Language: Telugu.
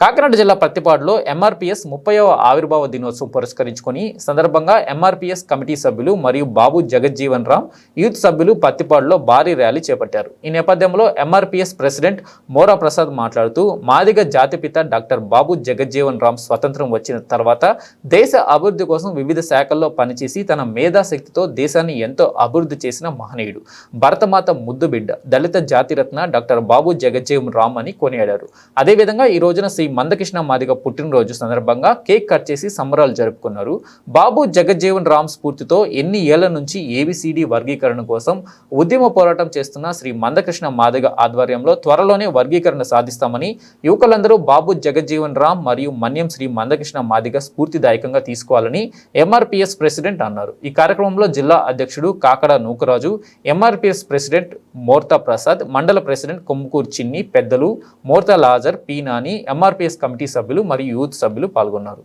కాకినాడ జిల్లా ప్రతిపాడులో ఎంఆర్పీఎస్ ముప్పైవ ఆవిర్భావ దినోత్సవం పురస్కరించుకొని సందర్భంగా ఎంఆర్పీఎస్ కమిటీ సభ్యులు మరియు బాబు జగజ్జీవన్ రామ్ యూత్ సభ్యులు పత్తిపాడులో భారీ ర్యాలీ చేపట్టారు. ఈ నేపథ్యంలో ఎంఆర్పీఎస్ ప్రెసిడెంట్ మోరా ప్రసాద్ మాట్లాడుతూ మాదిగ జాతిపిత డాక్టర్ బాబు జగజ్జీవన్ రామ్ స్వతంత్రం వచ్చిన తర్వాత దేశ అభివృద్ధి కోసం వివిధ శాఖల్లో పనిచేసి తన మేధాశక్తితో దేశాన్ని ఎంతో అభివృద్ధి చేసిన మహనీయుడు. భరతమాత ముద్దుబిడ్డ దళిత జాతిరత్న డాక్టర్ బాబు జగజ్జీవన్ రామ్ అని కొనియాడారు. అదేవిధంగా ఈ రోజున శ్రీ మందకృష్ణ మాదిగ పుట్టినరోజు సందర్భంగా కేక్ కట్ చేసి సంబరాలు జరుపుకున్నారు. బాబు జగజ్జీవన్ రామ్ స్ఫూర్తితో ఎన్ని ఏళ్ళ నుంచి ఏబిసిడి వర్గీకరణ కోసం ఉద్యమ పోరాటం చేస్తున్న శ్రీ మందకృష్ణ మాదిగ ఆధ్వర్యంలో త్వరలోనే వర్గీకరణ సాధిస్తామని యువకులందరూ బాబు జగజ్జీవన్ రామ్ మరియు మన్యం శ్రీ మందకృష్ణ మాదిగ స్ఫూర్తిదాయకంగా తీసుకోవాలని ఎంఆర్పిఎస్ ప్రెసిడెంట్ అన్నారు. ఈ కార్యక్రమంలో జిల్లా అధ్యక్షుడు కాకడ నూకరాజు ఎంఆర్పిఎస్ ప్రెసిడెంట్ మోర్తా ప్రసాద్ మండల ప్రెసిడెంట్ కొమ్ముకూరు చిన్ని పెద్దలు Mortha Lazar పీనాని MRP IRPS committee సభ్యులు మరియు యూత్ సభ్యులు పాల్గొన్నారు.